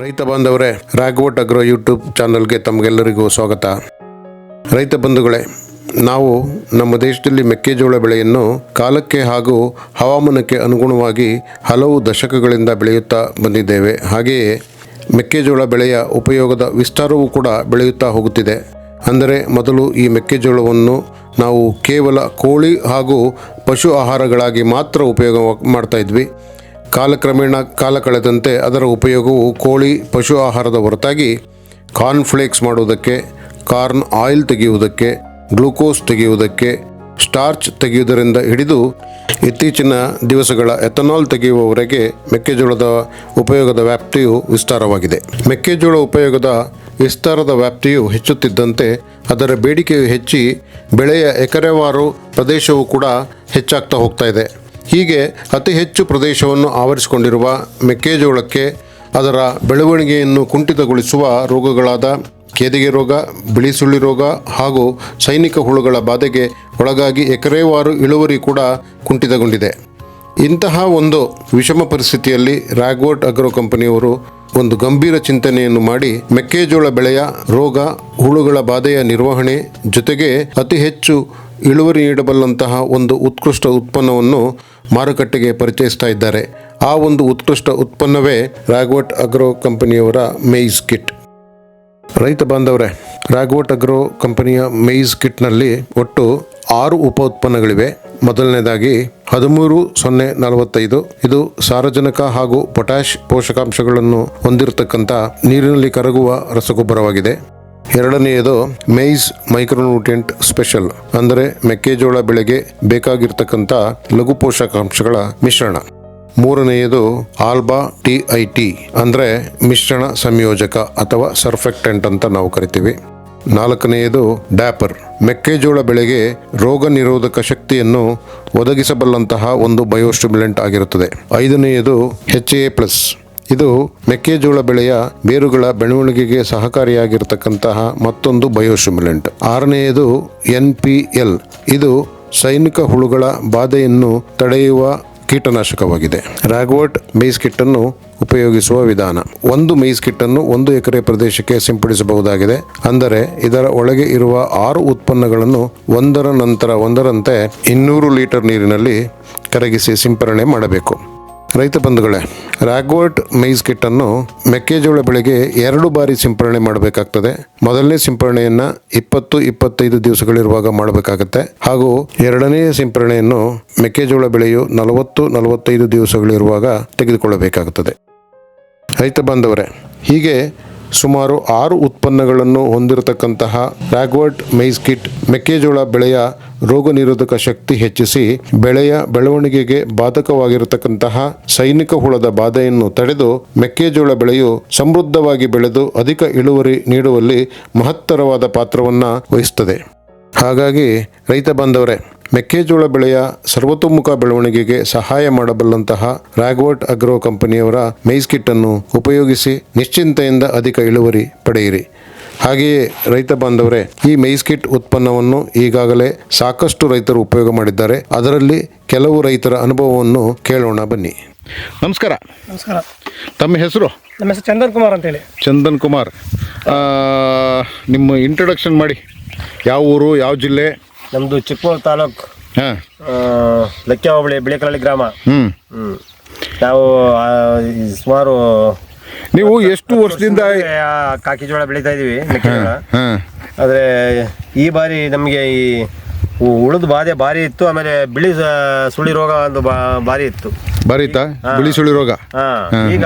ರೈತ ಬಾಂಧವರೇ, ರಾಘವಟ್ agro YouTube ಚಾನಲ್ಗೆ ತಮಗೆಲ್ಲರಿಗೂ ಸ್ವಾಗತ. ರೈತ ಬಂಧುಗಳೇ, ನಾವು ನಮ್ಮ ದೇಶದಲ್ಲಿ ಮೆಕ್ಕೆಜೋಳ ಬೆಳೆಯನ್ನು ಕಾಲಕ್ಕೆ ಹಾಗೂ ಹವಾಮಾನಕ್ಕೆ ಅನುಗುಣವಾಗಿ ಹಲವು ದಶಕಗಳಿಂದ ಬೆಳೆಯುತ್ತಾ ಬಂದಿದ್ದೇವೆ. ಹಾಗೆಯೇ ಮೆಕ್ಕೆಜೋಳ ಬೆಳೆಯ ಉಪಯೋಗದ ವಿಸ್ತಾರವೂ ಕೂಡ ಬೆಳೆಯುತ್ತಾ ಹೋಗುತ್ತಿದೆ. ಅಂದರೆ ಮೊದಲು ಈ ಮೆಕ್ಕೆಜೋಳವನ್ನು ನಾವು ಕೇವಲ ಕೋಳಿ ಹಾಗೂ ಪಶು ಆಹಾರಗಳಾಗಿ ಮಾತ್ರ ಉಪಯೋಗ ಮಾಡ್ತಾ ಇದ್ವಿ. ಕಾಲಕ್ರಮೇಣ ಕಾಲ ಕಳೆದಂತೆ ಅದರ ಉಪಯೋಗವು ಕೋಳಿ, ಪಶು ಆಹಾರದ ಹೊರತಾಗಿ ಕಾರ್ನ್ಫ್ಲೇಕ್ಸ್ ಮಾಡುವುದಕ್ಕೆ, ಕಾರ್ನ್ ಆಯಿಲ್ ತೆಗೆಯುವುದಕ್ಕೆ, ಗ್ಲೂಕೋಸ್ ತೆಗೆಯುವುದಕ್ಕೆ, ಸ್ಟಾರ್ಚ್ ತೆಗೆಯುವುದರಿಂದ ಹಿಡಿದು ಇತ್ತೀಚಿನ ದಿವಸಗಳ ಎಥನಾಲ್ ತೆಗೆಯುವವರೆಗೆ ಮೆಕ್ಕೆಜೋಳದ ಉಪಯೋಗದ ವ್ಯಾಪ್ತಿಯು ವಿಸ್ತಾರವಾಗಿದೆ. ಮೆಕ್ಕೆಜೋಳ ಉಪಯೋಗದ ವಿಸ್ತಾರದ ವ್ಯಾಪ್ತಿಯು ಹೆಚ್ಚುತ್ತಿದ್ದಂತೆ ಅದರ ಬೇಡಿಕೆಯು ಹೆಚ್ಚಿ, ಬೆಳೆಯ ಎಕರೆವಾರು ಪ್ರದೇಶವು ಕೂಡ ಹೆಚ್ಚಾಗ್ತಾ ಹೋಗ್ತಾ ಇದೆ. ಹೀಗೆ ಅತಿ ಹೆಚ್ಚು ಪ್ರದೇಶವನ್ನು ಆವರಿಸಿಕೊಂಡಿರುವ ಮೆಕ್ಕೆಜೋಳಕ್ಕೆ ಅದರ ಬೆಳವಣಿಗೆಯನ್ನು ಕುಂಠಿತಗೊಳಿಸುವ ರೋಗಗಳಾದ ಕೇದಿಗೆ ರೋಗ, ಬಿಳಿ ಸುಳ್ಳಿ ರೋಗ ಹಾಗೂ ಸೈನಿಕ ಹುಳುಗಳ ಬಾಧೆಗೆ ಒಳಗಾಗಿ ಎಕರೆವಾರು ಇಳುವರಿ ಕೂಡ ಕುಂಠಿತಗೊಂಡಿದೆ. ಇಂತಹ ಒಂದು ವಿಷಮ ಪರಿಸ್ಥಿತಿಯಲ್ಲಿ ರಾಗ್ವರ್ಟ್ ಅಗ್ರೋ ಕಂಪನಿಯವರು ಒಂದು ಗಂಭೀರ ಚಿಂತನೆಯನ್ನು ಮಾಡಿ ಮೆಕ್ಕೆಜೋಳ ಬೆಳೆಯ ರೋಗ, ಹುಳುಗಳ ಬಾಧೆಯ ನಿರ್ವಹಣೆ ಜೊತೆಗೆ ಅತಿ ಹೆಚ್ಚು ಇಳುವರಿ ನೀಡಬಲ್ಲಂತಹ ಒಂದು ಉತ್ಕೃಷ್ಟ ಉತ್ಪನ್ನವನ್ನು ಮಾರುಕಟ್ಟೆಗೆ ಪರಿಚಯಿಸ್ತಾ ಇದ್ದಾರೆ. ಆ ಒಂದು ಉತ್ಕೃಷ್ಟ ಉತ್ಪನ್ನವೇ ರಾಘವಟ್ ಅಗ್ರೋ ಕಂಪನಿಯವರ ಮೇಯ್ಸ್ ಕಿಟ್. ರೈತ ಬಾಂಧವರೇ ರಾಘವಟ್ ಅಗ್ರೋ ಕಂಪನಿಯ ಮೇಯ್ಸ್ ಕಿಟ್ನಲ್ಲಿ ಒಟ್ಟು ಆರು ಉಪ ಉತ್ಪನ್ನಗಳಿವೆ. ಮೊದಲನೇದಾಗಿ ಹದಿಮೂರು, ಸೊನ್ನೆ, ನಲವತ್ತೈದು. ಇದು ಸಾರಜನಕ ಹಾಗೂ ಪೊಟ್ಯಾಷ್ ಪೋಷಕಾಂಶಗಳನ್ನು ಹೊಂದಿರತಕ್ಕಂಥ ನೀರಿನಲ್ಲಿ ಕರಗುವ ರಸಗೊಬ್ಬರವಾಗಿದೆ. ಎರಡನೆಯದು ಮೇಯ್ಸ್ ಮೈಕ್ರೋನ್ಯೂಟ್ರಿಯೆಂಟ್ ಸ್ಪೆಷಲ್ ಅಂದರೆ ಮೆಕ್ಕೆಜೋಳ ಬೆಳೆಗೆ ಬೇಕಾಗಿರ್ತಕ್ಕಂಥ ಲಘು ಪೋಷಕಾಂಶಗಳ ಮಿಶ್ರಣ. ಮೂರನೆಯದು ಆಲ್ಬಾ ಟಿ ಐ ಟಿ ಅಂದರೆ ಮಿಶ್ರಣ ಸಂಯೋಜಕ ಅಥವಾ ಸರ್ಫೆಕ್ಟೆಂಟ್ ಅಂತ ನಾವು ಕರಿತೀವಿ. ನಾಲ್ಕನೆಯದು ಡ್ಯಾಪರ್ ಮೆಕ್ಕೆಜೋಳ ಬೆಳೆಗೆ ರೋಗ ನಿರೋಧಕ ಶಕ್ತಿಯನ್ನು ಒದಗಿಸಬಲ್ಲಂತಹ ಒಂದು ಬಯೋಸ್ಟಿಮ್ಯುಲೆಂಟ್ ಆಗಿರುತ್ತದೆ. ಐದನೆಯದು ಹೆಚ್ ಎ ಪ್ಲಸ್ ಇದು ಮೆಕ್ಕೆಜೋಳ ಬೆಳೆಯ ಬೇರುಗಳ ಬೆಳವಣಿಗೆಗೆ ಸಹಕಾರಿಯಾಗಿರತಕ್ಕಂತಹ ಮತ್ತೊಂದು ಬಯೋಸಿಮಿಲೆಂಟ್. ಆರನೆಯದು ಎನ್ ಪಿ ಎಲ್. ಇದು ಸೈನಿಕ ಹುಳುಗಳ ಬಾಧೆಯನ್ನು ತಡೆಯುವ ಕೀಟನಾಶಕವಾಗಿದೆ. ರಾಗ್ವರ್ಟ್ ಮೇಸ್ ಕಿಟ್ ಅನ್ನು ಉಪಯೋಗಿಸುವ ವಿಧಾನ. ಒಂದು ಮೇಸ್ ಕಿಟ್ ಅನ್ನು ಒಂದು ಎಕರೆ ಪ್ರದೇಶಕ್ಕೆ ಸಿಂಪಡಿಸಬಹುದಾಗಿದೆ. ಅಂದರೆ ಇದರ ಒಳಗೆ ಇರುವ ಆರು ಉತ್ಪನ್ನಗಳನ್ನು ಒಂದರ ನಂತರ ಒಂದರಂತೆ ಇನ್ನೂರು ಲೀಟರ್ ನೀರಿನಲ್ಲಿ ಕರಗಿಸಿ ಸಿಂಪರಣೆ ಮಾಡಬೇಕು. ರೈತ ಬಂಧುಗಳೇ, ರಾಗ್ವರ್ಟ್ ಮೈಸ್ ಕಿಟ್ ಅನ್ನು ಮೆಕ್ಕೆಜೋಳ ಬೆಳೆಗೆ ಎರಡು ಬಾರಿ ಸಿಂಪರಣೆ ಮಾಡಬೇಕಾಗ್ತದೆ. ಮೊದಲನೇ ಸಿಂಪರಣೆಯನ್ನ ಇಪ್ಪತ್ತು ಇಪ್ಪತ್ತೈದು ದಿವಸಗಳಿರುವಾಗ ಮಾಡಬೇಕಾಗತ್ತೆ. ಹಾಗೂ ಎರಡನೇ ಸಿಂಪರಣೆಯನ್ನು ಮೆಕ್ಕೆಜೋಳ ಬೆಳೆಯು ನಲವತ್ತು ನಲವತ್ತೈದು ದಿವಸಗಳಿರುವಾಗ ತೆಗೆದುಕೊಳ್ಳಬೇಕಾಗುತ್ತದೆ. ರೈತ ಬಾಂಧವರೇ, ಹೀಗೆ ಸುಮಾರು ಆರು ಉತ್ಪನ್ನಗಳನ್ನು ಹೊಂದಿರತಕ್ಕಂತಹ ರಾಗ್ವರ್ಟ್ ಮೈಸ್ ಕಿಟ್ ಮೆಕ್ಕೆಜೋಳ ಬೆಳೆಯ ರೋಗ ನಿರೋಧಕ ಶಕ್ತಿ ಹೆಚ್ಚಿಸಿ ಬೆಳೆಯ ಬೆಳವಣಿಗೆಗೆ ಬಾಧಕವಾಗಿರತಕ್ಕಂತಹ ಸೈನಿಕ ಹುಳದ ಬಾಧೆಯನ್ನು ತಡೆದು ಮೆಕ್ಕೆಜೋಳ ಬೆಳೆಯು ಸಮೃದ್ಧವಾಗಿ ಬೆಳೆದು ಅಧಿಕ ಇಳುವರಿ ನೀಡುವಲ್ಲಿ ಮಹತ್ತರವಾದ ಪಾತ್ರವನ್ನು ವಹಿಸುತ್ತದೆ. ಹಾಗಾಗಿ ರೈತ ಬಾಂಧವರೇ ಮೆಕ್ಕೆಜೋಳ ಬೆಳೆಯ ಸರ್ವತೋಮುಖ ಬೆಳವಣಿಗೆಗೆ ಸಹಾಯ ಮಾಡಬಲ್ಲಂತಹ ರಾಗ್ವರ್ಟ್ ಅಗ್ರೋ ಕಂಪನಿಯವರ ಮೈಸ್ ಕಿಟ್ ಅನ್ನು ಉಪಯೋಗಿಸಿ ನಿಶ್ಚಿಂತೆಯಿಂದ ಅಧಿಕ ಇಳುವರಿ ಪಡೆಯಿರಿ. ಹಾಗೆಯೇ ರೈತ ಬಾಂಧವರೇ ಈ ಮೈಸ್ ಕಿಟ್ ಉತ್ಪನ್ನವನ್ನು ಈಗಾಗಲೇ ಸಾಕಷ್ಟು ರೈತರು ಉಪಯೋಗ ಮಾಡಿದ್ದಾರೆ. ಅದರಲ್ಲಿ ಕೆಲವು ರೈತರ ಅನುಭವವನ್ನು ಕೇಳೋಣ ಬನ್ನಿ. ನಮಸ್ಕಾರ. ನಮಸ್ಕಾರ. ತಮ್ಮ ಹೆಸರು? ನಮ್ಮ ಹೆಸರು ಚಂದನ್ ಕುಮಾರ್ ಅಂತೇಳಿ. ಚಂದನ್ ಕುಮಾರ್. ನಿಮ್ಮ ಇಂಟ್ರೊಡಕ್ಷನ್ ಮಾಡಿ. ಯಾವ ಊರು ಯಾವ ಜಿಲ್ಲೆ? ನಮ್ಮದು ಚಿಕ್ಕಮಗಳೂರು ತಾಲೂಕು ಹಾಂ. ಲಕ್ಕಿ ಹೋಬಳಿ ಬಿಳಿಕರಳ್ಳಿ ಗ್ರಾಮ. ಹ್ಞೂ ಹ್ಮ್. ನಾವು ಆ, ಈ ಸುಮಾರು ನೀವು ಎಷ್ಟು ವರ್ಷದಿಂದ ಆ, ಕಾಕಿ ಜೋಳ ಬೆಳೀತಾ ಇದೀವಿ ಮೆಕ್ಕೆಜೋಳ. ಹಾಂ. ಆದರೆ ಈ ಬಾರಿ ನಮಗೆ ಈ ಉಳಿದ ಬಾಧೆ ಭಾರಿ ಇತ್ತು ಆಮೇಲೆ ಬಿಳಿ ಸ- ಸುಳಿ ರೋಗ ಒಂದು ಬಾ- ಭಾರಿ ಇತ್ತು. ಬರೀತಾ? ಬಿಳಿ ಸುಳಿ ರೋಗ. ಹಾ. ಈಗ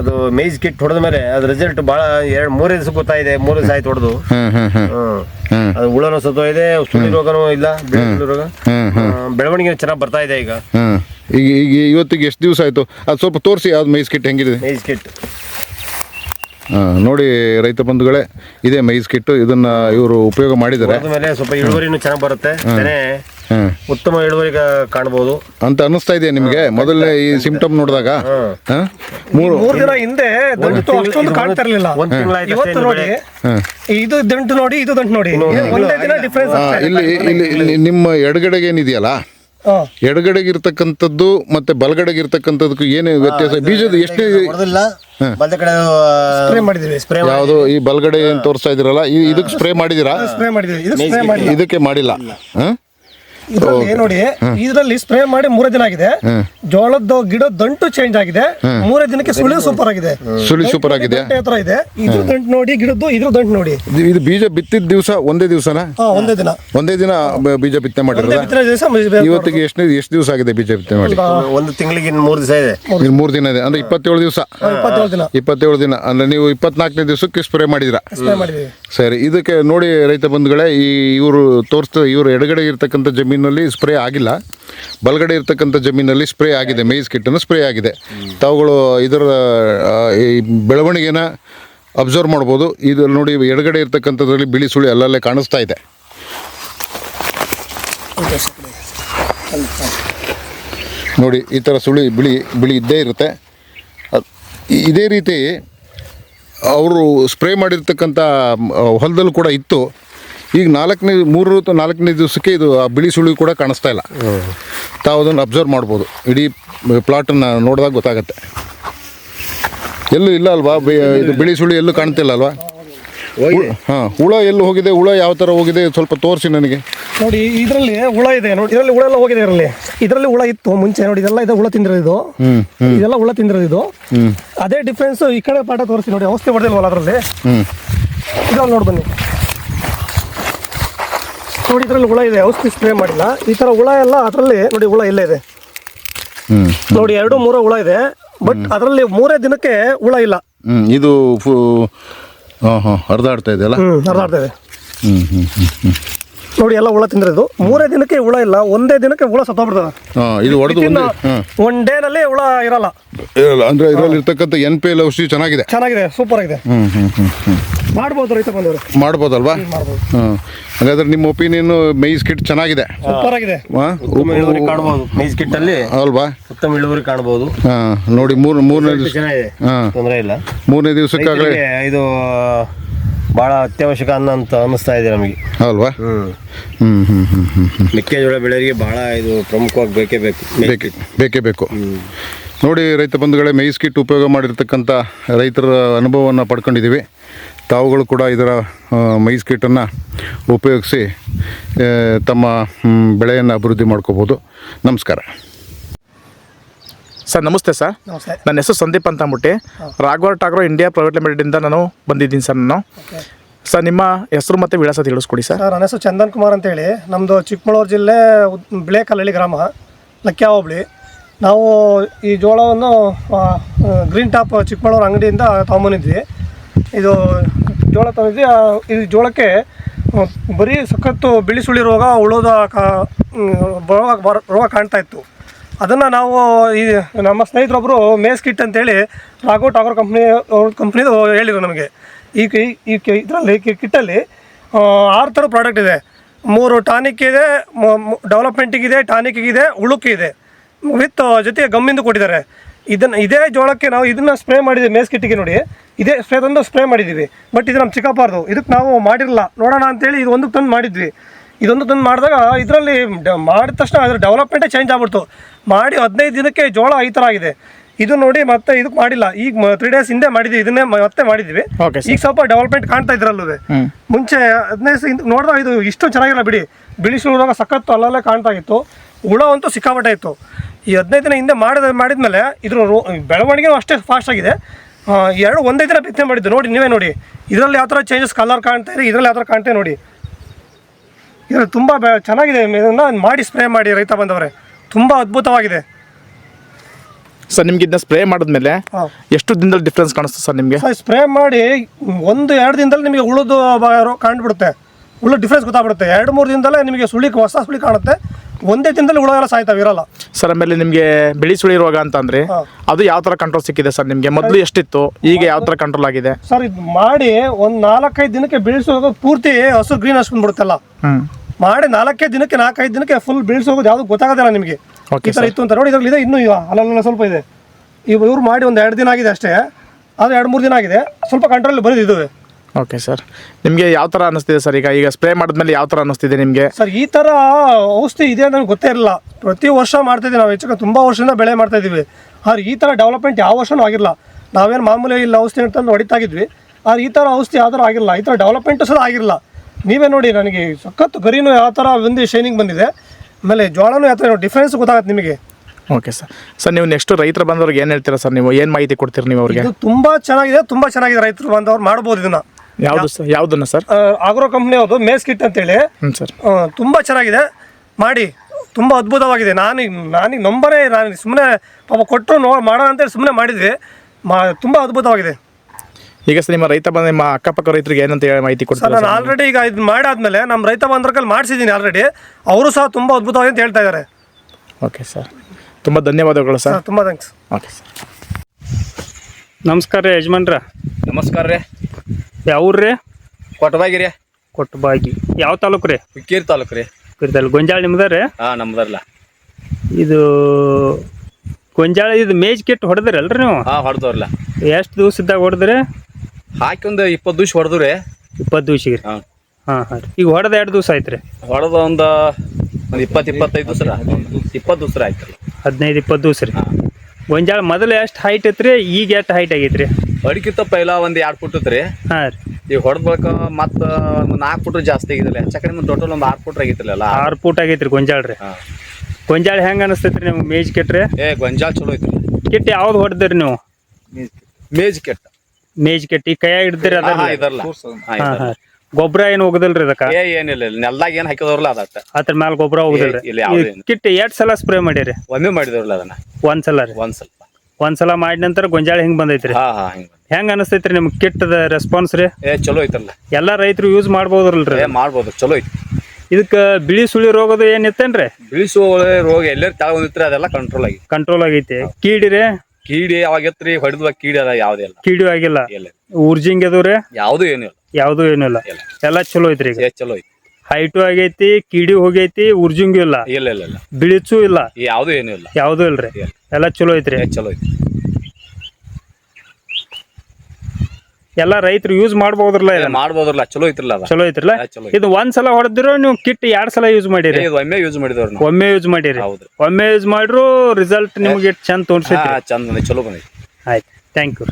ಅದು ಮೇಜ್ ಕಿಟ್ ಹೊಡೆದ ಮೇಲೆ ಅದ್ರ ರಿಸಲ್ಟ್ ಬಹಳ ಎರಡ್ ಮೂರೇ ದಿವಸ ಗೊತ್ತಾಯಿದೆ ಮೂರು ದಿವಸ ಆಯ್ತು ಹೊಡೆದು. ಹಾಂ ಹಾಂ ಹಾಂ. ಹ್ಮ್. ಅದು ಹುಳನೂ ಸತ್ತೋಗಿದೆ ಸುಳಿ ರೋಗನೂ ಇಲ್ಲ ಬಿಳಿ ಸುಳಿ ರೋಗ. ಬೆಳವಣಿಗೆ ಚೆನ್ನಾಗಿ ಬರ್ತಾ ಇದೆ ಈಗ. ಈಗ ಈಗ ಇವತ್ತಿಗೆ ಎಷ್ಟು ದಿವಸ ಆಯ್ತು? ಅದು ಸ್ವಲ್ಪ ತೋರಿಸಿ ಯಾವ್ದು ಮೈಸ್ ಕಿಟ್ ಹೆಂಗಿದೆ? Maize kit. ಹಾಂ ನೋಡಿ ರೈತ ಬಂಧುಗಳೇ ಇದೆ ಮೈಸ್ ಕಿಟ್ಟು ಇದನ್ನ ಇವರು ಉಪಯೋಗ ಮಾಡಿದ್ದಾರೆ. ಮೇಲೆ ಸ್ವಲ್ಪ ಇಳುವರಿನೂ ಚೆನ್ನಾಗಿ ಬರುತ್ತೆ. ತೆನೆ ಉತ್ತಮ ಇಳುವರಿ ಕಾಣಬಹುದು ಅಂತ ಅನಿಸ್ತಾ ಇದೆಯಾ ನಿಮಗೆ? ಮೊದಲನೇ ಈ ಸಿಂಪ್ಟಮ್ ನೋಡಿದಾಗ? ಮೂರು ಮೂರ್ ದಿನ ಹಿಂದೆ ದಂಟು ಅಷ್ಟೊಂದು ಕಾಣ್ತಾ ಇರ್ಲಿಲ್ಲ ಒಂದ್ ತಿಂಗಳಾಯ್ತು ಇವತ್ತು ನೋಡಿ ಇದು ದಂಟು ನೋಡಿ ಇದು ದಂಟು ನೋಡಿ. ಒಂದೇ ದಿನ ಡಿಫ್ರೆನ್ಸ್ ಇಲ್ಲಿ ಇಲ್ಲಿ ಇಲ್ಲಿ ನಿಮ್ಮ ಎಡಗಡೆಗೆ ಏನಿದೆಯಲ್ಲ. ಎಡಗಡೆಗೆ ಇರ್ತಕ್ಕಂಥದ್ದು ಮತ್ತೆ ಬಲಗಡೆಗೆ ಇರ್ತಕ್ಕಂಥದ್ದಕ್ಕೂ ಏನು ವ್ಯತ್ಯಾಸ? ಬೀಜದ ಎಷ್ಟು ಹೊಡೆದಿಲ್ಲ. ಬಂದ ಕಡೆ ಸ್ಪ್ರೇ ಮಾಡಿದೀವಿ ಸ್ಪ್ರೇ ಯಾವುದು? ಈ ಬಲಗಡೆ ಏನು ತೋರಿಸ್ತಾ ಇದೀರಲ್ಲ ಈ- ಇದಕ್ಕೆ ಸ್ಪ್ರೇ ಮಾಡಿದ್ದೀರಾ? ಸ್ಪ್ರೇ ಮಾಡಿದೀವಿ ಇದು ಸ್ಪ್ರೇ ಮಾಡಿ ಇದಕ್ಕೆ ಮಾಡಿಲ್ಲ. ಹಾಂ? ಇದರಲ್ಲಿ ನೋಡಿ ಇದರಲ್ಲಿ ಸ್ಪ್ರೇ ಮಾಡಿ ಮೂರೇ ದಿನ ಆಗಿದೆ. ಜೋಳದ ಗಿಡ ದಂಟು ಚೇಂಜ್ ಆಗಿದೆ. ಮೂರೇ ದಿನಕ್ಕೆ ಸುಳಿ ಸೂಪರ್ ಆಗಿದೆ. ಸುಳಿ ಸೂಪರ್ ಆಗಿದೆ. ಹತ್ರ ಇದೆ. ಇದ್ರ ದಂಟು ನೋಡಿ ಗಿಡದ್ದು ಇದ್ರ ದಂಟು ನೋಡಿ. ಇದು- ಬೀಜ ಬಿತ್ತಿದ ದಿವಸ ಒಂದೇ ದಿವಸನ? ಒಂದೇ ದಿನ. ಒಂದೇ ದಿನ ಬೀಜ ಬಿತ್ತನೆ ಮಾಡಿರೋದ ಇವತ್ತಿಗೆ ಎಷ್ಟು ಎಷ್ಟು ದಿವಸ ಆಗಿದೆ ಬೀಜ ಬಿತ್ತನೆ ಮಾಡಿ? ಒಂದು ತಿಂಗಳಿಗೆ ಇನ್ನು ಮೂರು ದಿವಸ ಇದೆ. ಇನ್ನು ಮೂರು ದಿನ ಇದೆ. ಅಂದ್ರೆ ಇಪ್ಪತ್ತೇಳು ದಿವಸ? ಇಪ್ಪತ್ತೇಳು ದಿನ. ಇಪ್ಪತ್ತೇಳು ದಿನ. ಅಂದ್ರೆ ನೀವು ಇಪ್ಪತ್ನಾಲ್ಕನೇ ದಿವಸಕ್ಕೆ ಸ್ಪ್ರೇ ಮಾಡಿದ್ರಾ? ಸ್ಪ್ರೇ ಮಾಡಿದೀವಿ. ಸರಿ ಇದಕ್ಕೆ ನೋಡಿ ರೈತ ಬಂಧುಗಳೇ ಈ ಇವರು ತೋರಿಸ್ತಾ ಇವರು ಎಡಗಡೆ ಇರ್ತಕ್ಕಂಥ ಜಮೀನಲ್ಲಿ ಸ್ಪ್ರೇ ಆಗಿಲ್ಲ. ಬಲಗಡೆ ಇರ್ತಕ್ಕಂಥ ಜಮೀನಲ್ಲಿ ಸ್ಪ್ರೇ ಆಗಿದೆ, ಮೇಯ್ಸ್ ಕಿಟ್ಟನ್ನು ಸ್ಪ್ರೇ ಆಗಿದೆ. ತಾವುಗಳು ಇದರ ಈ ಬೆಳವಣಿಗೆನ ಅಬ್ಸರ್ವ್ ಮಾಡ್ಬೋದು. ಇದರಲ್ಲಿ ನೋಡಿ, ಎಡಗಡೆ ಇರ್ತಕ್ಕಂಥದ್ರಲ್ಲಿ ಬಿಳಿ ಸುಳಿ ಅಲ್ಲಲ್ಲೇ ಕಾಣಿಸ್ತಾ ಇದೆ. ನೋಡಿ, ಈ ಥರ ಸುಳಿ ಬಿಳಿ ಬಿಳಿ ಇದ್ದೇ ಇರುತ್ತೆ. ಇದೇ ರೀತಿ ಅವರು ಸ್ಪ್ರೇ ಮಾಡಿರ್ತಕ್ಕಂಥ ಹೊಲದಲ್ಲೂ ಕೂಡ ಇತ್ತು. ಈಗ ನಾಲ್ಕನೇ ಮೂರು ಅಥವಾ ನಾಲ್ಕನೇ ದಿವಸಕ್ಕೆ ಇದು ಆ ಬಿಳಿ ಸುಳಿ ಕೂಡ ಕಾಣಿಸ್ತಾ ಇಲ್ಲ. ತಾವು ಅದನ್ನು ಅಬ್ಸರ್ವ್ ಮಾಡ್ಬೋದು. ಇಡೀ ಪ್ಲಾಟನ್ನು ನೋಡಿದಾಗ ಗೊತ್ತಾಗತ್ತೆ. ಎಲ್ಲೂ ಇಲ್ಲ ಅಲ್ವಾ? ಇದು ಬಿಳಿ ಸುಳಿ ಎಲ್ಲೂ ಕಾಣ್ತಿಲ್ಲ ಅಲ್ವಾ? ಹಾಂ ಹುಳ ಎಲ್ಲಿ ಹೋಗಿದೆ ಹುಳ ಯಾವ ಥರ ಹೋಗಿದೆ ಸ್ವಲ್ಪ ತೋರಿಸಿ ನನಗೆ. ನೋಡಿ ಇದರಲ್ಲಿ ಹುಳ ಇದೆ. ನೋಡಿ ಇದರಲ್ಲಿ ಹುಳ ಎಲ್ಲ ಹೋಗಿದೆ ಇದರಲ್ಲಿ. ಇದರಲ್ಲಿ ಹುಳ ಇತ್ತು ಮುಂಚೆ. ನೋಡಿ ಇದೆಲ್ಲ ಇದೆ ಹುಳ ತಿಂದಿರೋದು. ಇದೆಲ್ಲ ಹುಳ ತಿಂದಿರೋದು ಇದು ಅದೇ ಡಿಫ್ರೆನ್ಸ್ ಈ ಕಡೆ ಪಾಠ ತೋರಿಸಿ ನೋಡಿ ಔಷಧಿ ಹೊಡೆದಿಲ್ವಲ್ಲ ಅದರಲ್ಲಿ? ಹ್ಞೂ ಇದ್ರಲ್ಲಿ ನೋಡಿ ಬನ್ನಿ. ನೋಡಿ ಇದ್ರಲ್ಲಿ ಹುಳ ಇದೆ. ಔಷಧಿ ಸ್ಪ್ರೇ ಮಾಡಿಲ್ಲ. ಈ ತರ ಹುಳ ಎಲ್ಲ ಅದರಲ್ಲಿ ನೋಡಿ ಹುಳ ಇಲ್ಲ ಇದೆ. ನೋಡಿ ಎರಡು ಮೂರು ಹುಳ ಇದೆ. ಬಟ್ ಅದರಲ್ಲಿ ಮೂರೇ ದಿನಕ್ಕೆ ಹುಳ ಇಲ್ಲ. ಇದು ಫು ಹಾಂ ಹಾಂ ಹರಿದಾಡ್ತಾ ಇದೆಯಲ್ಲ? ಹ್ಮ್ ಹರಿದಾಡ್ತಾ ಇದೆ. ನೋಡಿ ಎಲ್ಲ ಹುಳ ತಿಂದಿರೋದು ಮೂರೇ ದಿನಕ್ಕೆ ಹುಳ ಇಲ್ಲ ಒಂದೇ ದಿನಕ್ಕೆ ಹುಳ ಸತ್ತೋಗ್ಬಿಡ್ತದೆ. ಹಾ, ಇದು ಹೊಡೆದು ಒಂದೇ ಹಾಂ. ಒನ್ ಡೇನಲ್ಲಿ ಹುಳ ಇರಲ್ಲ. ಇರಲ್ಲ ಅಂದರೆ ಇದರಲ್ಲಿ ಇರ್ತಕ್ಕಂಥ ಎನ್ ಪಿ ಎಲ್ ಔಷಧಿ ಚೆನ್ನಾಗಿದೆ. ಚೆನ್ನಾಗಿದೆ ಸೂಪರ್ ಆಗಿದೆ. ಹ್ಮ್ ಹ್ಞೂ ಹ್ಞೂ ಮಾಡ್ಬೋದು ರೈತ ಬಂದವರು ಮಾಡ್ಬೋದಲ್ವಾ? ಮಾಡ್ಬೋದು. ಹಾಗಾದ್ರೆ ನಿಮ್ಮ ಒಪಿನಿಯನ್ ಮೈಸ್ ಕಿಟ್ ಚೆನ್ನಾಗಿದೆ. ಸೂಪರ್ ಆಗಿದೆ. ಹಾಂ? ಉತ್ತಮ ಇಳುವರಿ ಕಾಣಬಹುದು ಮೈಸ್ ಕಿಟ್ ಅಲ್ಲಿ ಅಲ್ವಾ? ಉತ್ತಮ ಇಳುವರಿ ಕಾಣಬಹುದು ಹಾಂ ನೋಡಿ ಮೂರು ಮೂರನೇ ದಿವಸ ಚೆನ್ನಾಗಿದೆ. ಹಾಂ. ತೊಂದರೆ ಇಲ್ಲ. ಮೂರನೇ ದಿವಸಕ್ಕಾಗಲೇ ರೈತರಿಗೆ ಇದು ಬಹಳ ಅತ್ಯವಶ್ಯಕ ಅನ್ನಂತ ಅನಿಸ್ತಾ ಇದೆ ನಮಗೆ. ಅಲ್ವಾ? ಹ್ಮ್. ಮೆಕ್ಕೆಜೋಳ ಬೆಳೆಯವರಿಗೆ ಬಹಳ ಇದು ಪ್ರಮುಖವಾಗಿ ಬೇಕೇ ಬೇಕು. ಬೇಕೇ ಬೇಕೇ ಬೇಕು. ನೋಡಿ ರೈತ ಬಂಧುಗಳೇ ಮೇಯ್ಸ್ ಕಿಟ್ ಉಪಯೋಗ ಮಾಡಿರ್ತಕ್ಕಂಥ ರೈತರ ಅನುಭವವನ್ನು ಪಡ್ಕೊಂಡಿದ್ದೀವಿ. ತಾವುಗಳು ಕೂಡ ಇದರ ಮೈಸ್ಕಿಟನ್ನು ಉಪಯೋಗಿಸಿ ತಮ್ಮ ಬೆಳೆಯನ್ನು ಅಭಿವೃದ್ಧಿ ಮಾಡ್ಕೋಬೋದು. ನಮಸ್ಕಾರ. ಸರ್ ನಮಸ್ತೆ ಸರ್. ನಮಸ್ತೆ. ನನ್ನ ಹೆಸರು ಸಂದೀಪ್ ಅಂತ ಅಂದ್ಬಿಟ್ಟು ರಾಘವ ಟಾಗ್ರೋ ಇಂಡಿಯಾ ಪ್ರೈವೇಟ್ ಲಿಮಿಟೆಡಿಂದ ನಾನು ಬಂದಿದ್ದೀನಿ ಸರ್ ನಾನು. ಸರ್ ನಿಮ್ಮ ಹೆಸರು ಮತ್ತು ವಿಳಾಸ ತಿಳಿಸ್ಕೊಡಿ ಸರ್. ನನ್ನ ಹೆಸರು ಚಂದನ್ ಕುಮಾರ್ ಅಂತೇಳಿ. ನಮ್ಮದು ಚಿಕ್ಕಮಗಳೂರು ಜಿಲ್ಲೆ ಬ್ಲೇಕಲ್ ಬಿಳೇಕಲ್ಲಹಳ್ಳಿ ಗ್ರಾಮ ಲಕ್ಯ ಹೋಬಳಿ ನಾವು ಈ ಜೋಳವನ್ನು ಗ್ರೀನ್ ಟಾಪ್ ಚಿಕ್ಕಮಗಳೂರು ಅಂಗಡಿಯಿಂದ ತೊಗೊಂಬಂದಿದ್ವಿ. ಇದು ಜೋಳ ತಂದಿದ್ವಿ. ಈ ಜೋಳಕ್ಕೆ ಬರೀ ಸಖತ್ತು ಬಿಳಿ ಸುಳಿ ರೋಗ ಉಳೋದ ಕಾ ರೋಗ ಬರ- ರೋಗ ಕಾಣ್ತಾ ಇತ್ತು. ಅದನ್ನು ನಾವು ಈ ನಮ್ಮ ಸ್ನೇಹಿತರೊಬ್ಬರು ಮೇಸ್ ಕಿಟ್ ಅಂತೇಳಿ ರಾಘವ್ ಟಾಗರ್ ಕಂಪ್ನಿ ಕಂಪ್ನಿದು ಹೇಳಿದರು ನಮಗೆ. ಈ ಈ ಇದರಲ್ಲಿ ಕಿಟ್ಟಲ್ಲಿ ಆರು ಥರ ಪ್ರಾಡಕ್ಟ್ ಇದೆ. ಮೂರು ಟಾನಿಕ್ ಇದೆ ಡೆವಲಪ್ಮೆಂಟಿಗಿದೆ ಟಾನಿಕ್ಗಿದೆ ಉಳುಕಿದೆ ವಿತ್ ಜೊತೆಗೆ ಗಮ್ಮಿಂದು ಕೊಟ್ಟಿದ್ದಾರೆ. ಇದನ್ನು, ಇದೇ ಜೋಳಕ್ಕೆ ನಾವು ಇದನ್ನು ಸ್ಪ್ರೇ ಮಾಡಿದ್ದೀವಿ ಮೇಸ್ ಕಿಟ್ಟಿಗೆ ನೋಡಿ. ಇದೇ ಸ್ಪ್ರೇ ತಂದು ಸ್ಪ್ರೇ ಮಾಡಿದ್ದೀವಿ. ಬಟ್ ಇದು ನಮ್ಮ ಚಿಕ್ಕಪ್ಪಾರ್ದು. ಇದಕ್ಕೆ ನಾವು ಮಾಡಿರಲ್ಲ. ನೋಡೋಣ ಅಂತೇಳಿ ಇದು ಒಂದಕ್ಕೆ ತಂದು ಮಾಡಿದ್ವಿ. ಇದೊಂದು ತಂದು ಮಾಡಿದಾಗ ಇದರಲ್ಲಿ ಮಾಡಿದ ತಕ್ಷಣ ಅದ್ರ ಡೆವಲಪ್ಮೆಂಟೇ ಚೇಂಜ್ ಆಗ್ಬಿಡ್ತು. ಮಾಡಿ ಹದಿನೈದು ದಿನಕ್ಕೆ ಜೋಳ ಈ ಥರ ಆಗಿದೆ. ಇದು ನೋಡಿ ಮತ್ತೆ ಇದಕ್ಕೆ ಮಾಡಿಲ್ಲ. ಈಗ ತ್ರೀ ಡೇಸ್ ಹಿಂದೆ ಮಾಡಿದ್ವಿ. ಇದನ್ನೇ ಮತ್ತೆ ಮಾಡಿದ್ವಿ. ಈಗ ಸ್ವಲ್ಪ ಡೆವಲಪ್ಮೆಂಟ್ ಕಾಣ್ತಾ ಇದ್ರಲ್ಲೂ. ಮುಂಚೆ ಹದಿನೈದು ದಿನ ಹಿಂದೆ ನೋಡಿದಾಗ ಇದು ಇಷ್ಟು ಚೆನ್ನಾಗಿಲ್ಲ ಬಿಡಿ. ಬಿಳಿ ರೋಗ ಸಖತ್ತು ಅಲ್ಲಲ್ಲೇ ಕಾಣ್ತಾ ಇತ್ತು. ಹುಳ ಅಂತೂ ಸಿಕ್ಕಾಪಟ್ಟೆ ಇತ್ತು. ಈ ಹದಿನೈದು ದಿನ ಹಿಂದೆ ಮಾಡಿದ ಮಾಡಿದ್ಮೇಲೆ ಇದ್ರ ಬೆಳವಣಿಗೆ ಬೆಳವಣಿಗೆನೂ ಅಷ್ಟೇ ಫಾಸ್ಟ್ ಆಗಿದೆ. ಎರಡು ಒಂದೇ ದಿನ ಬಿತ್ತನೆ ಮಾಡಿದ್ದು. ನೋಡಿ ನೀವೇ ನೋಡಿ. ಇದರಲ್ಲಿ ಯಾವ ಥರ ಚೇಂಜಸ್ ಕಲರ್ ಕಾಣ್ತಾ ಇದೆ. ಇದರಲ್ಲಿ ಯಾವ ಥರ ಕಾಣ್ತಾ ನೋಡಿ. ಇದು ತುಂಬ ಬೆ ಚೆನ್ನಾಗಿದೆ. ಇದನ್ನು ಮಾಡಿ ಸ್ಪ್ರೇ ಮಾಡಿ ರೈತ ಬಂದವರೇ. ತುಂಬ ಅದ್ಭುತವಾಗಿದೆ. ಸರ್ ನಿಮ್ಗೆ ಇದನ್ನ ಸ್ಪ್ರೇ ಮಾಡಿದ್ಮೇಲೆ ಹಾಂ. ಎಷ್ಟು ದಿನದಲ್ಲಿ ಡಿಫ್ರೆನ್ಸ್ ಕಾಣಿಸ್ತು ಸರ್ ನಿಮಗೆ? ಸ್ಪ್ರೇ ಮಾಡಿ ಒಂದು ಎರಡು ದಿನದಲ್ಲಿ ನಿಮಗೆ ಉಳಿದು ಕಾಣ್ಬಿಡುತ್ತೆ. ಉಳ್ಳು ಡಿಫ್ರೆನ್ಸ್ ಗೊತ್ತಾಗ್ಬಿಡುತ್ತೆ. ಎರಡು ಮೂರು ದಿನದಲ್ಲೇ ನಿಮಗೆ ಸುಳಿ ಹೊಸ ಸುಳಿ ಕಾಣುತ್ತೆ. ಒಂದೇ ದಿನದಲ್ಲಿ ಹುಳ ಎಲ್ಲ ಸಾಯ್ತಾವೆ ಇರಲ್ಲ. ಸರ್ ಆಮೇಲೆ ನಿಮಗೆ ಬಿಳಿ ಸುಳಿ ರೋಗ ಅಂತ ಅಂದ್ರೆ ಅದು ಯಾವ ಥರ ಕಂಟ್ರೋಲ್ ಸಿಕ್ಕಿದೆ ಸರ್ ನಿಮಗೆ? ಮೊದಲು ಎಷ್ಟಿತ್ತು? ಈಗ ಯಾವ ಥರ ಕಂಟ್ರೋಲ್ ಆಗಿದೆ? ಸರ್ ಇದು ಮಾಡಿ ಒಂದು ನಾಲ್ಕೈದು ದಿನಕ್ಕೆ ಬೀಳ್ಸೋದು ಪೂರ್ತಿ ಹಸು ಗ್ರೀನ್ ಹಸ್ಕೊಂಡ್ಬಿಡುತ್ತಲ್ಲ ಹ್ಞೂ ಮಾಡಿ ನಾಲ್ಕೇ ದಿನಕ್ಕೆ ನಾಲ್ಕೈದು ದಿನಕ್ಕೆ ಫುಲ್ ಬೀಳ್ಸೋದು ಯಾವುದು ಗೊತ್ತಾಗೋದಿಲ್ಲ ನಿಮಗೆ. ಈ ಥರ ಇತ್ತು ಅಂತ ನೋಡಿ ಇದರಲ್ಲಿ ಇದೆ ಇನ್ನೂ ಅಲ್ಲೆಲ್ಲ ಸ್ವಲ್ಪ ಇದೆ. ಇವ್ ಇವ್ರು ಮಾಡಿ ಒಂದು ಎರಡು ದಿನ ಆಗಿದೆ ಅಷ್ಟೇ. ಆದರೆ ಎರಡು ಮೂರು ದಿನ ಆಗಿದೆ. ಸ್ವಲ್ಪ ಕಂಟ್ರೋಲ್ ಬಂದಿದ್ದು ಓಕೆ ಸರ್ ನಿಮಗೆ ಯಾವ ಥರ ಅನ್ನಿಸ್ತಿದೆ ಸರ್ ಈಗ ಈಗ ಸ್ಪ್ರೇ ಮಾಡಿದ್ಮೇಲೆ ಯಾವ ಥರ ಅನ್ನಿಸ್ತಿದೆ ನಿಮಗೆ? ಸರ್ ಈ ಥರ ಔಷಧಿ ಇದೆ ಅಂತ ನನಗೆ ಗೊತ್ತೇ ಇರಲಿಲ್ಲ ಪ್ರತಿ ವರ್ಷ ಮಾಡ್ತಿದ್ದೀವಿ ನಾವು. ಹೆಚ್ಚು ತುಂಬ ವರ್ಷದಿಂದ ಬೆಳೆ ಮಾಡ್ತಾ ಇದ್ದೀವಿ. ಆದ್ರೆ ಈ ಥರ ಡೆವಲಪ್ಮೆಂಟ್ ಯಾವ ವರ್ಷನೂ ಆಗಿಲ್ಲ. ನಾವೇನು ಮಾಮೂಲಿ ಇಲ್ಲ ಔಷಧಿ ಅಂತಂದು ಹೊಡಿತಾಗಿದ್ವಿ ಆದ್ರೆ ಈ ಥರ ಔಷಧಿ ಯಾವ್ದಾರು ಆಗಿಲ್ಲ. ಈ ಥರ ಡೆವಲಪ್ಮೆಂಟು ಸಹ ಆಗಿರಲ್ಲ ನೀವೇ ನೋಡಿ ನನಗೆ ಸಖತ್ತು ಗರಿನೂ ಯಾವ ಥರ ಒಂದು ಶೈನಿಂಗ್ ಬಂದಿದೆ. ಆಮೇಲೆ ಜೋಳನೂ ಯಾವ ಥರ ಡಿಫ್ರೆನ್ಸ್ ಗೊತ್ತಾಗುತ್ತೆ ನಿಮಗೆ. ಓಕೆ ಸರ್ ಸರ್ ನೀವು ನೆಕ್ಸ್ಟ್ ರೈತರು ಬಂದವ್ರಿಗೆ ಏನು ಹೇಳ್ತೀರಾ ಸರ್ ನೀವು ಏನು ಮಾಹಿತಿ ಕೊಡ್ತೀರಿ ನೀವು ಅವ್ರಿಗೆ? ಇದು ತುಂಬ ಚೆನ್ನಾಗಿದೆ ತುಂಬ ಚೆನ್ನಾಗಿದೆ ರೈತರು ಬಂದವ್ರು ಮಾಡ್ಬೋದು ಇದನ್ನ. ಯಾವುದು ಸರ್ ಯಾವುದನ್ನು ಸರ್ ಆಗ್ರೋ ಕಂಪ್ನಿ ಅದು ಮೇಸ್ ಕಿಟ್ ಅಂತೇಳಿ. ಹ್ಞೂ ಸರ್ ತುಂಬ ಚೆನ್ನಾಗಿದೆ. ಮಾಡಿ. ತುಂಬ ಅದ್ಭುತವಾಗಿದೆ. ನಾನು ನಾನೀಗ ನಂಬರೇ ನಾನು ಸುಮ್ಮನೆ ಪಾಪ ಕೊಟ್ಟರು ನೋ ಮಾಡೋಣ ಅಂತೇಳಿ ಸುಮ್ಮನೆ ಮಾಡಿದ್ವಿ. ಮಾ ತುಂಬ ಅದ್ಭುತವಾಗಿದೆ. ಈಗ ಸರ್ ನಿಮ್ಮ ರೈತ ಬಂದ ನಿಮ್ಮ ಅಕ್ಕಪಕ್ಕ ರೈತರಿಗೆ ಏನಂತ ಹೇಳಿ ಮಾಹಿತಿ ಸರ್ ಕೊಡ್ತೀರಾ ನಾನು ಆಲ್ರೆಡಿ ಈಗ ಇದು ಮಾಡಾದ್ಮೇಲೆ ನಮ್ಮ ರೈತ ಬಂದ್ರಕಲ್ಲಿ ಮಾಡಿಸಿದ್ದೀನಿ ಆಲ್ರೆಡಿ ಅವರು ಸಹ ತುಂಬ ಅದ್ಭುತವಾಗಿ ಅಂತ ಹೇಳ್ತಾ ಇದ್ದಾರೆ. Okay sir. ತುಂಬ ಧನ್ಯವಾದಗಳು ಸರ್. ಸರ್ ತುಂಬ ಥ್ಯಾಂಕ್ಸ್ ಓಕೆ ಸರ್. ನಮಸ್ಕಾರ ರೀ ಯಜಮಾನ್ರ. ನಮಸ್ಕಾರ ರೀ. ಯಾವ್ರಿ ಕೊಟ್ಟಬಾಗಿರಿ ಕೊಟ್ಟಬಾಗಿ ಯಾವ ತಾಲೂಕು ರೀ? ಹುಕ್ಕೇರಿ ತಾಲೂಕು ರೀ. ಕಿರ್ದಲ್ಲಿ ಗೊಂಜಾಳ ನಿಮ್ದ ರೀ? ಹಾಂ ನಮ್ದಲ್ಲ. ಇದು ಗೊಂಜಾಳ ಇದು ಮೇಜ್ ಕಿಟ್ ಹೊಡೆದ್ರಲ್ರಿ ನೀವು? ಹಾಂ ಹೊಡೆದವ್ರಲ್ಲ. ಎಷ್ಟು ದಿವಸದಾಗ ಹೊಡೆದ್ರಿ? ಹಾಕಿ ಒಂದು ಇಪ್ಪತ್ತು ದಿವ್ಸ ಹೊಡೆದು ರೀ ಇಪ್ಪತ್ತು ದಿವ್ಸಿಗೆ ರೀ. ಹಾಂ. ಹಾಂ ಹಾಂ ರೀ. ಈಗ ಹೊಡೆದ ಎರಡು ದಿವಸ ಆಯ್ತು ರೀ. ಹೊಡೆದ ಒಂದು ಒಂದು ಇಪ್ಪತ್ತು ಇಪ್ಪತ್ತೈದು ದಿವಸ ಇಪ್ಪತ್ತು ದಿವಸ ಆಯ್ತಲ್ಲ ಹದಿನೈದು ಇಪ್ಪತ್ತು ದಿವಸ ರೀ. ಹಾಂ. ಗೊಂಜಾಳ ಮೊದಲು ಎಷ್ಟು ಹೈಟ್ ಐತ್ರಿ ಈಗ ಎಷ್ಟು ಹೈಟ್ ಆಗೈತ್ರಿ? ಅಡಿಕಿತ್ತ ಪೈಲ ಒಂದು ಎರಡು ಫುಟ್ ಐತ್ರಿ ರೀ ಹಾಂ ರೀ. ಈಗ ಹೊಡೆದ ಬಳಿಕ ಮತ್ತೆ ಒಂದು ನಾಲ್ಕು ಫುಟ್ ಜಾಸ್ತಿ ಆಗಿದಲ್ಲ ಹೆಚ್ಚ ಕಡಿಮೆ ಟೋಟಲ್ ಒಂದು ಆರು ಫುಟ್ ಆಗಿತ್ತಲ್ಲ ಆರು ಫೂಟ್ ಆಗೈತ್ರಿ ಗೊಂಜಾಳ ರೀ. ಹಾಂ. ಗೊಂಜಾಳ ಹೆಂಗೆ ಅನಿಸ್ತೈತ್ರಿ ನಿಮ್ಗೆ ಮೇಜ್ ಕೆಟ್ಟರೆ ರೀ ಏ ಗೊಂಜಾಳ ಚಲೋ ಐತ್ರಿ. ಕಿಟ್ ಯಾವ್ದು ಹೊಡೆದ್ರಿ ನೀವು? ಮೇಜ್ ಕೆಟ್ಟ. ಮೇಜ್ ಕಟ್ಟಿ ಕೈ ಕೈಯಾಗ ಹಿಡ್ದಿರಿ ಅದ ಹಾಂ ಇದಲ್ಲ ಹಾಂ ಹಾಂ ಇದಲ್ಲ ಗೊಬ್ಬರ ಏನು ಹೋಗದಲ್ರಿ ಅದಕ್ಕ ಏ ಏನಿಲ್ಲ ಇಲ್ಲ ನೆಲ್ದಾಗ ಏನು ಹಾಕಿದವ್ರಲ್ಲ ಅದ್ರ ಮ್ಯಾಲ ಗೊಬ್ಬರ ಹೋಗುದಿಲ್ರಿ. ಇಲ್ಲ, ಯಾವ್ದು ಇಲ್ಲ. ಕಿಟ್ ಎರಡ್ ಸಲ ಸ್ಪ್ರೇ ಮಾಡಿರಿ? ಒಮ್ಮೆ ಮಾಡಿದವ್ರಲ್ಲ ಅದನ್ನ. ಒಂದ್ ಸಲ ರೀ. ಒಂದ್ ಸ್ವಲ್ಪ. ಒಂದ್ ಸಲ ಮಾಡಿದ ನಂತರ ಗೊಂಜಾಳ ಹಿಂಗ್ ಬಂದೈತ್ರಿ? ಹಾಂ ಹಾಂ ಹಿಂಗೆ ಹೆಂಗ್ ಅನಸ್ತೈತ್ರಿ ನಿಮ್ಗೆ ಕಿಟ್ಟದ ರೆಸ್ಪಾನ್ಸ್ ರೀ? ಏ ಚಲೋ ಐತಲ್ಲ. ಎಲ್ಲಾ ರೈತರು ಯೂಸ್ ಮಾಡ್ಬೋದ್ರಲ್ರಿ ಏ ಮಾಡ್ಬೋದು ಚಲೋ ಐತಿ. ಇದಕ್ಕ ಬಿಳಿ ಸುಳಿ ರೋಗದ ಏನ್ ಇತ್ತೇನ್ರಿ? ಸುಳಿ ರೋಗ ಎಲ್ಲರೂ ತಳ ಬಂದಿತ್ತು ಅದೆಲ್ಲ ಕಂಟ್ರೋಲ್ ಆಗಿ ಕಂಟ್ರೋಲ್ ಆಗೈತಿ. ಕೀಡಿರಿ ಕೀಡಿ ಯಾವಾಗ ಎತ್ರಿ ಹೊಡೆದ್ವ ಕೀಡಿ ಅದ ಯಾವ್ದೇ ಇಲ್ಲ. ಕೀಡಿ ಆಗಿಲ್ಲ. ಇಲ್ಲ ಉರ್ಜಿಂಗ್ ಯಾವ್ದು ಏನು ಇಲ್ಲ. ಯಾವ್ದು ಏನಿಲ್ಲ ಇಲ್ಲ. ಎಲ್ಲ ಚಲೋ ಐತ್ರಿ ಈಗ. ಚಲೋ ಐತಿ. ಹೈಟು ಆಗೈತಿ ಕೀಡಿ ಹೋಗೈತಿ ಉರ್ಜಿಂಗು ಇಲ್ಲ. ಇಲ್ಲ ಇಲ್ಲ ಇಲ್ಲ. ಬಿಳಿಚು ಇಲ್ಲ. ಯಾವ್ದು ಏನು ಇಲ್ಲ. ಯಾವ್ದು ಇಲ್ರಿ. ಇಲ್ಲ. ಎಲ್ಲಾ ಚಲೋ ಐತ್ರಿ. ಚಲೋ ಐತಿ. ಎಲ್ಲಾ ರೈತರು ಯೂಸ್ ಮಾಡಬಹುದ್ರಲ್ಲ ಮಾಡಬಹುದ್ರಲ್ಲ ಇದನ್ನ? ಮಾಡ್ಬೋದ್ರಲ್ಲ ಚಲೋ ಐತ್ರಲ್ಲ ಅದ. ಚಲೋ ಐತ್ರಲ್ಲ? ಚಲೋ ಇದು ಒಂದ್ ಸಲ ಹೊಡೆದಿರೋ ನೀವು ಕಿಟ್ ಎರಡ್ ಸಲ ಯೂಸ್ ಮಾಡಿರಿ. ಇದು ಒಮ್ಮೆ ಯೂಸ್ ಮಾಡಿದವ್ರು ನಾವು. ಒಮ್ಮೆ ಯೂಸ್ ಮಾಡಿರಿ. ಹೌದು. ಒಮ್ಮೆ ಯೂಸ್ ಮಾಡ್ರು ರಿಸಲ್ಟ್ ನಿಮ್ಗೆ ಎಷ್ಟು ಚಂದ ತೋರಿಸೈತಿ ಚಂದ ಚಲೋ ಬಂದೈತಿ. ಆಯ್ತು. Thank you